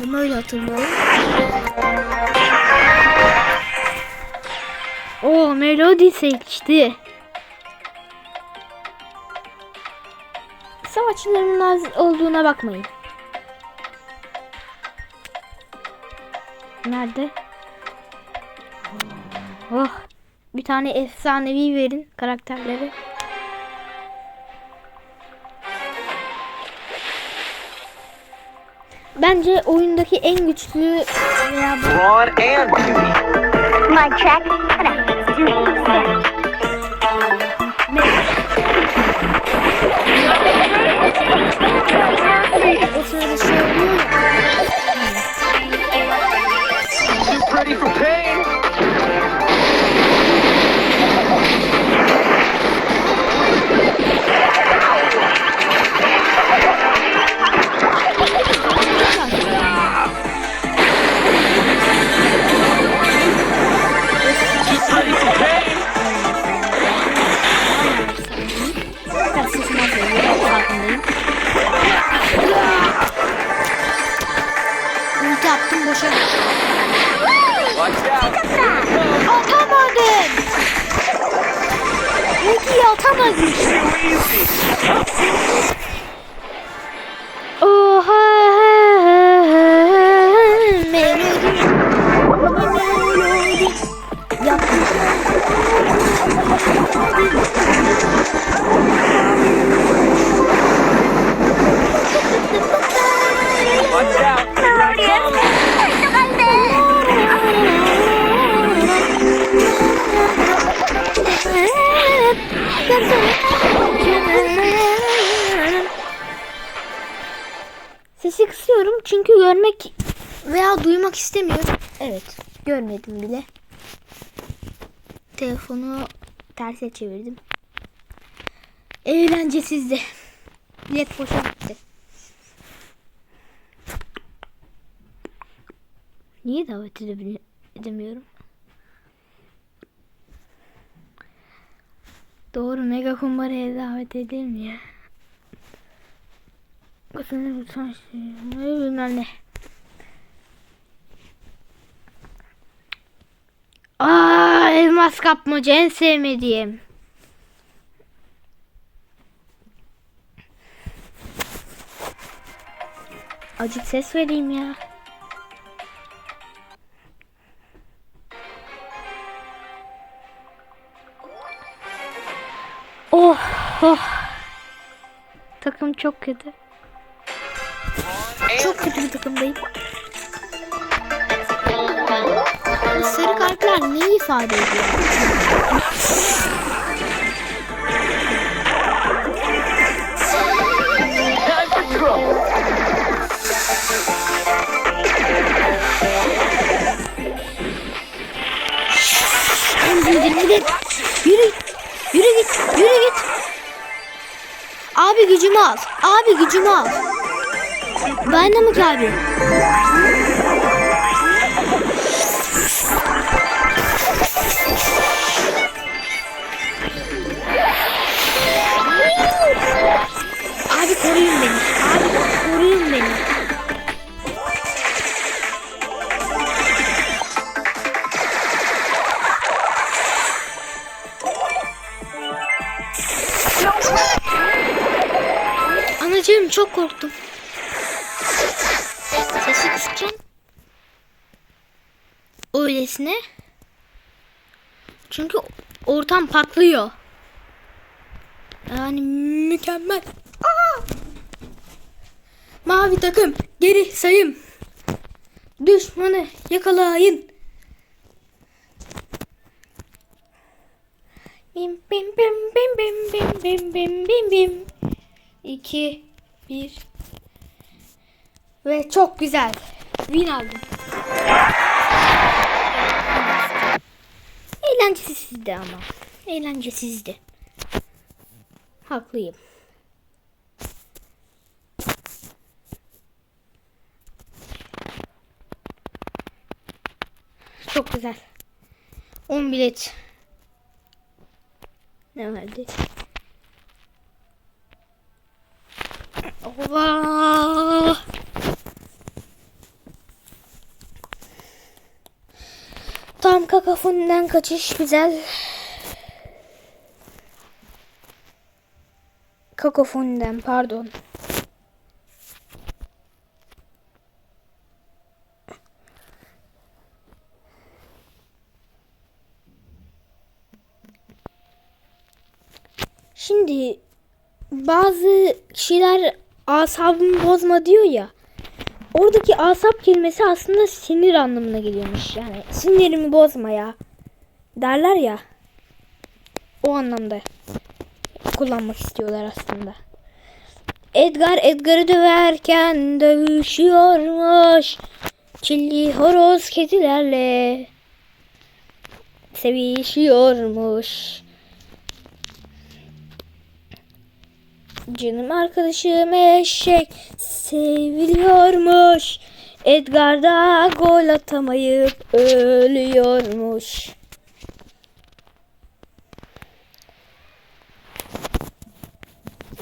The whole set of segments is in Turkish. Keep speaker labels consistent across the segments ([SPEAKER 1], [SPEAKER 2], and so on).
[SPEAKER 1] oynadım öyle hatırlıyorum. O melodi seçti. Savaşçıların az olduğuna bakmayın. Nerede? Oh. Bir tane efsanevi verin karakterleri. Bence oyundaki en güçlü veya bu-
[SPEAKER 2] Brawn and beauty.
[SPEAKER 3] My track
[SPEAKER 1] Ulti attım boşa. Atamadım. Ultiyi atamadım. Kısıyorum çünkü görmek veya duymak istemiyorum. Evet, görmedim bile. Telefonu terse çevirdim. Eğlencesizdi. Bilet boşa gitti. Niye davet edemiyorum? Doğru mega kumbaraya davet edilmiyor. Lütfen şey, bilmem ne. Aa, elmas kapmaca en sevmediğim. Acık ses vereyim ya. Oh, oh. Takım çok kötü. Çok kötü bir takımdayım. Sarı kartlar ne ifade ediyor? Gidin. Yürü. Yürü git. Yürü git. Abi gücümü al. Abi gücümü al. Dynamik abi. Abi koruyun beni. Abi koruyun beni. Anacığım çok korktum. Sesi kısacağım. Öylesine. Çünkü ortam patlıyor. Yani mükemmel. Aa! Mavi takım geri sayım. Düşmanı yakalayın. Bim bim bim bim bim bim bim bim bim bim. 2 1 Ve çok güzel. Win aldım. Eğlencesizdi ama. Eğlencesizdi. Haklıyım. Çok güzel. 10 bilet. Ne verdi? Allah! Tam kakafoninden kaçış güzel. Kakofoniden pardon. Şimdi bazı kişiler asabımı bozma diyor ya. Oradaki asap kelimesi aslında sinir anlamına geliyormuş. Yani sinirimi bozma ya. Derler ya. O anlamda kullanmak istiyorlar aslında. Edgar Edgar'ı döverken dövüşüyormuş. Çilli horoz kedilerle sevişiyormuş. Canım arkadaşım eşek seviliyormuş. Edgar da gol atamayıp ölüyormuş.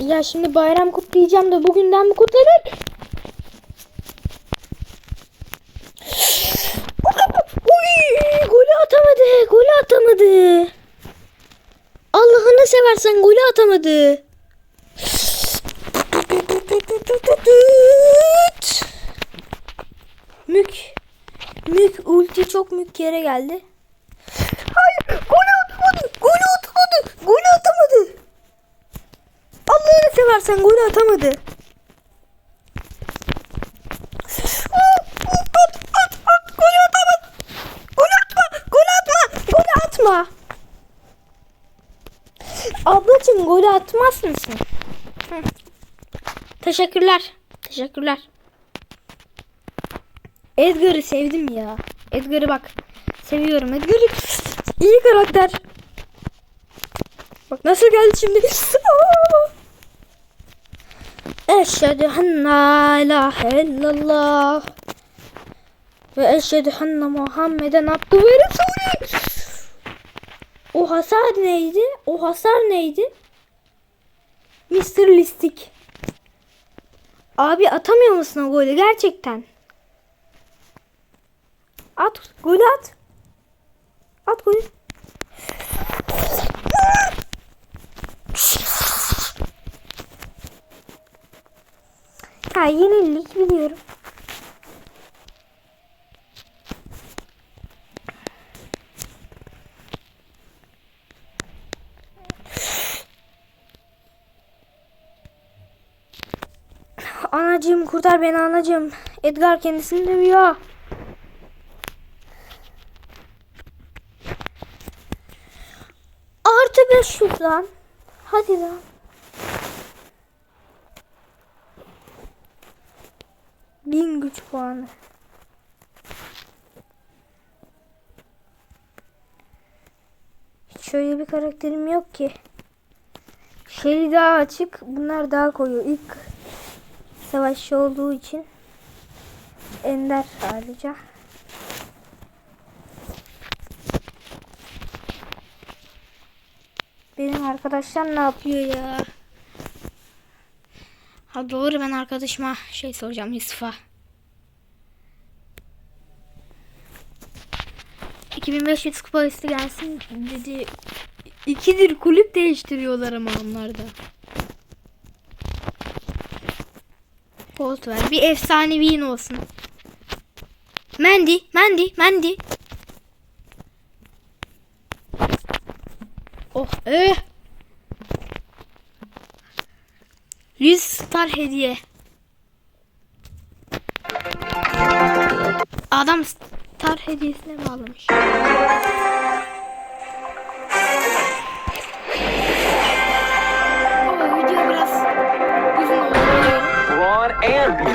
[SPEAKER 1] Ya şimdi bayram kutlayacağım da bugünden mi kutlanır? Uy, golü atamadı, golü atamadı. Allah'ını seversen golü atamadı. Çok mük yere geldi. Hayır golü atamadı. Golü atamadı. Golü atamadı. Allah'ını seversen golü atamadı. Atma. Ablacığım golü atmaz mısın? Hı. Teşekkürler. Teşekkürler. Edgar'ı sevdim ya. Edgar'ı bak. Seviyorum Edgar'ı. İyi karakter. Bak nasıl geldi şimdi. Eşhedü en la ilahe illallah. Ve eşhedü enne Muhammeden abdü ve resulü. O hasar neydi? O hasar neydi? Mr. Listik. Abi atamıyor musun o golü gerçekten? At golü at. At golü. Ha yenilik biliyorum. Anacığım kurtar beni anacığım. Edgar kendisini dövüyor. 500 lan. Hadi lan. Bin güç puanı. Hiç şöyle bir karakterim yok ki. Shelly daha açık. Bunlar daha koyu. İlk savaşçı olduğu için Ender ayrıca. Benim arkadaşlar ne yapıyor ya? Ha doğru ben arkadaşıma şey soracağım Yusuf'a. 2500 kupa üstü gelsin dedi. İkidir kulüp değiştiriyorlar ama onlarda. Colt ver. Bir efsaneviyin olsun. Mandy, Mandy, Mandy. Oh, eh. 100 star hediye. Adam star hediyesine bağlamış.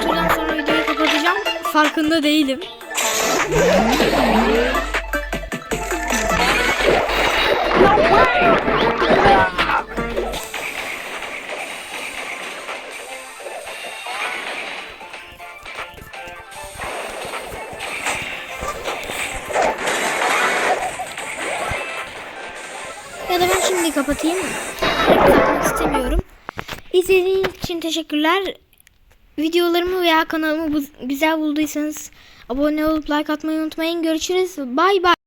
[SPEAKER 1] Buradan sonra videoyu kapatacağım. Farkında değilim. Ya da şimdi kapatayım. Kapatmak istemiyorum. İzlediğiniz için teşekkürler. Videolarımı veya kanalımı güzel bulduysanız abone olup like atmayı unutmayın. Görüşürüz. Bay bay.